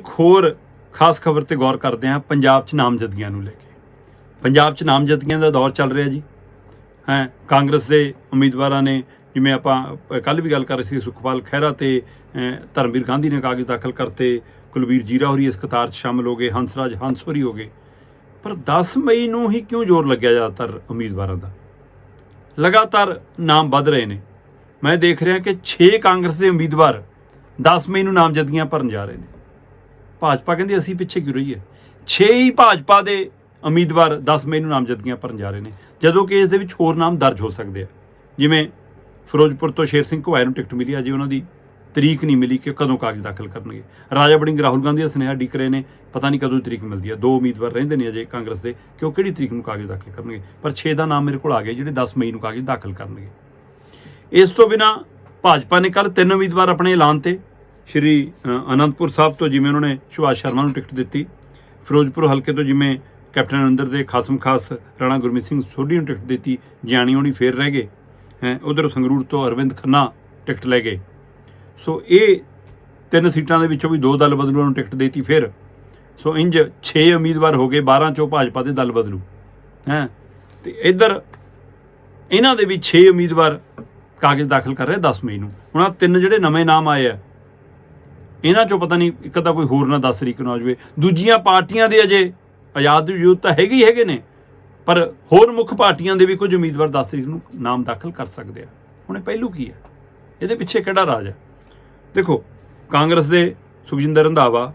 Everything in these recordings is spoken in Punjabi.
ਇੱਕ ਹੋਰ ਖਾਸ ਖਬਰ ਤੇ ਗੌਰ ਕਰਦੇ ਹਾਂ, ਪੰਜਾਬ 'ਚ ਨਾਮਜ਼ਦਗੀਆਂ ਨੂੰ ਲੈ ਕੇ। ਪੰਜਾਬ 'ਚ ਨਾਮਜ਼ਦਗੀਆਂ ਦਾ ਦੌਰ ਚੱਲ ਰਿਹਾ ਜੀ। ਹੈ, ਕਾਂਗਰਸ ਦੇ ਉਮੀਦਵਾਰਾਂ ਨੇ, ਜਿਵੇਂ ਆਪਾਂ ਕੱਲ ਵੀ ਗੱਲ ਕਰ ਰਹੇ ਸੀ, ਸੁਖਪਾਲ ਖਹਿਰਾ ਤੇ ਧਰਮਵੀਰ ਗਾਂਧੀ ਨੇ ਕਾਗਜ਼ ਦਾਖਲ ਕਰਤੇ, ਕੁਲਵੀਰ ਜੀਰਾ ਹੋਰੀ ਇਸ ਕਤਾਰ 'ਚ ਸ਼ਾਮਲ ਹੋ ਗਏ, ਹੰਸਰਾਜ ਹੰਸ ਹੋਰੀ ਹੋ ਗਏ। ਪਰ 10 ਮਈ ਨੂੰ ਹੀ ਕਿਉਂ ਜ਼ੋਰ ਲੱਗਿਆ ਜ਼ਿਆਦਾਤਰ ਉਮੀਦਵਾਰਾਂ ਦਾ? ਲਗਾਤਾਰ ਨਾਮ ਵੱਧ ਰਹੇ ਨੇ। ਮੈਂ ਦੇਖ ਰਿਹਾ ਕਿ 6 ਕਾਂਗਰਸ ਦੇ ਉਮੀਦਵਾਰ 10 ਮਈ ਨੂੰ ਨਾਮਜ਼ਦਗੀਆਂ ਭਰਨ ਜਾ ਰਹੇ ਨੇ। ਭਾਜਪਾ ਕਹਿੰਦੀ ਅਸੀਂ ਪਿੱਛੇ ਕਿਉਂ ਰਹੀਏ? 6 ਹੀ ਭਾਜਪਾ ਦੇ ਉਮੀਦਵਾਰ 10 ਮਈ ਨੂੰ ਨਾਮਜ਼ਦਗੀਆਂ ਭਰਨ ਜਾ ਰਹੇ ਨੇ। ਜਦੋਂ ਕਿ ਇਸ ਦੇ ਵਿੱਚ ਹੋਰ ਨਾਮ ਦਰਜ ਹੋ ਸਕਦੇ ਆ। ਜਿਵੇਂ ਫਿਰੋਜ਼ਪੁਰ ਤੋਂ ਸ਼ੇਰ ਸਿੰਘ ਘੁਆਏ ਨੂੰ ਟਿਕਟ ਮਿਲੀ ਆ ਜੀ ਉਹਨਾਂ ਦੀ ਤਰੀਕ ਨਹੀਂ ਮਿਲੀ ਕਿ ਕਦੋਂ ਕਾਗਜ਼ ਦਾਖਲ ਕਰਨਗੇ। ਰਾਜਾ ਬੜਿੰਗ ਰਾਹੁਲ ਗਾਂਧੀ ਦਾ ਸੁਨੇਹਾ ਡੀਕ ਰਹੇ ਨੇ, ਪਤਾ ਨਹੀਂ ਕਦੋਂ ਤਰੀਕ ਮਿਲਦੀ ਹੈ ਦੋ ਉਮੀਦਵਾਰ ਰਹਿੰਦੇ ਨੇ ਅਜੇ ਕਾਂਗਰਸ ਦੇ ਕਿ ਉਹ ਕਿਹੜੀ ਤਰੀਕ ਨੂੰ ਕਾਗਜ਼ ਦਾਖਲ ਕਰਨਗੇ। ਪਰ 6 ਦਾ ਨਾਮ ਮੇਰੇ ਕੋਲ ਆ ਗਿਆ, ਜਿਹੜੇ 10 ਮਈ ਨੂੰ ਕਾਗਜ਼ ਦਾਖਲ ਕਰਨਗੇ। ਇਸ ਤੋਂ ਬਿਨਾ ਭਾਜਪਾ ਨੇ ਕੱਲ ਤਿੰਨ ਉਮੀਦਵਾਰ ਆਪਣੇ ਐਲਾਨ ਤੇ ਸ਼੍ਰੀ ਅਨੰਦਪੁਰ ਸਾਹਿਬ ਤੋਂ ਜਿਵੇਂ ਉਹਨਾਂ ਨੇ ਸੁਭਾਸ਼ ਸ਼ਰਮਾ ਨੂੰ ਟਿਕਟ ਦਿੱਤੀ। ਫਿਰੋਜ਼ਪੁਰ ਹਲਕੇ ਤੋਂ ਜਿਵੇਂ ਕੈਪਟਨ ਅਮਰਿੰਦਰ ਦੇ ਖਾਸਮ ਖਾਸ ਰਾਣਾ ਗੁਰਮੀਤ ਸਿੰਘ ਸੋਢੀ ਨੂੰ ਟਿਕਟ ਦਿੱਤੀ, ਜਿਆਣੀ ਹੋਣੀ ਫੇਰ ਰਹਿ ਗਏ, ਹੈ, ਉਧਰ ਸੰਗਰੂਰ ਤੋਂ ਅਰਵਿੰਦ ਖੰਨਾ ਟਿਕਟ ਲੈ ਗਏ। ਸੋ ਇਹ ਤਿੰਨ ਸੀਟਾਂ ਦੇ ਵਿੱਚੋਂ ਵੀ ਦੋ ਦਲ ਬਦਲੂਆਂ ਨੂੰ ਟਿਕਟ ਦੇਤੀ ਫਿਰ। ਸੋ ਇੰਜ 6 ਉਮੀਦਵਾਰ ਹੋ ਗਏ 12 ਚੋਂ ਭਾਜਪਾ ਦੇ ਦਲ ਬਦਲੂ, ਹੈ। ਤੇ ਇੱਧਰ ਇਹਨਾਂ ਦੇ ਵੀ 6 ਉਮੀਦਵਾਰ ਕਾਗਜ਼ ਦਾਖਲ ਕਰ ਰਹੇ 10 ਮਈ ਨੂੰ। ਹੁਣ ਆਹ ਤਿੰਨ ਜਿਹੜੇ ਨਵੇਂ ਨਾਮ ਆਏ ਆ ਇਹਨਾਂ ਚੋਂ ਪਤਾ ਨਹੀਂ ਇੱਕ ਤਾਂ ਕੋਈ ਹੋਰ ਨਾ 10 ਤਰੀਕ ਨੂੰ ਆ ਜਾਵੇ। ਦੂਜੀਆਂ ਪਾਰਟੀਆਂ ਦੇ ਅਜੇ ਆਜ਼ਾਦ ਵਜੂਦ ਤਾਂ ਹੈਗੇ ਹੀ ਹੈਗੇ ਨੇ, ਪਰ ਹੋਰ ਮੁੱਖ ਪਾਰਟੀਆਂ ਦੇ ਵੀ ਕੁਝ ਉਮੀਦਵਾਰ 10 ਤਰੀਕ ਨੂੰ ਨਾਮ ਦਾਖਲ ਕਰ ਸਕਦੇ ਆ। ਹੁਣ ਇਹ ਪਹਿਲੂ ਕੀ ਹੈ ਇਹਦੇ ਪਿੱਛੇ ਕਿਹੜਾ ਰਾਜ ਹੈ ਦੇਖੋ, ਕਾਂਗਰਸ ਦੇ ਸੁਖਜਿੰਦਰ ਰੰਧਾਵਾ,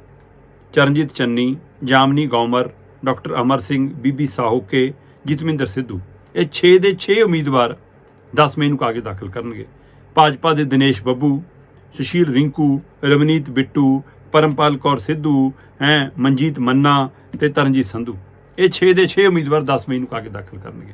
ਚਰਨਜੀਤ ਚੰਨੀ, ਜਾਮਨੀ ਗੌਮਰ, ਡਾਕਟਰ ਅਮਰ ਸਿੰਘ, ਬੀਬੀ ਸਾਹੋਕੇ, ਜਤਮਿੰਦਰ ਸਿੱਧੂ। ਇਹ 6 ਦੇ 6 ਉਮੀਦਵਾਰ 10 ਮਈ ਨੂੰ ਕਾਗਜ਼ ਦਾਖਲ ਕਰਨਗੇ। ਭਾਜਪਾ ਦੇ ਦਿਨੇਸ਼ ਬੱਬੂ ਸੁਸ਼ੀਲ ਰਿੰਕੂ ਰਵਨੀਤ ਬਿੱਟੂ ਪਰਮਪਾਲ ਕੌਰ ਸਿੱਧੂ ਹੈ ਮਨਜੀਤ ਮੰਨਾ ਤੇ ਤਰਨਜੀਤ ਸੰਧੂ ਇਹ 6 ਦੇ 6 ਉਮੀਦਵਾਰ 10 ਮਈ ਨੂੰ ਕਾਗਜ਼ ਦਾਖਲ ਕਰਨਗੇ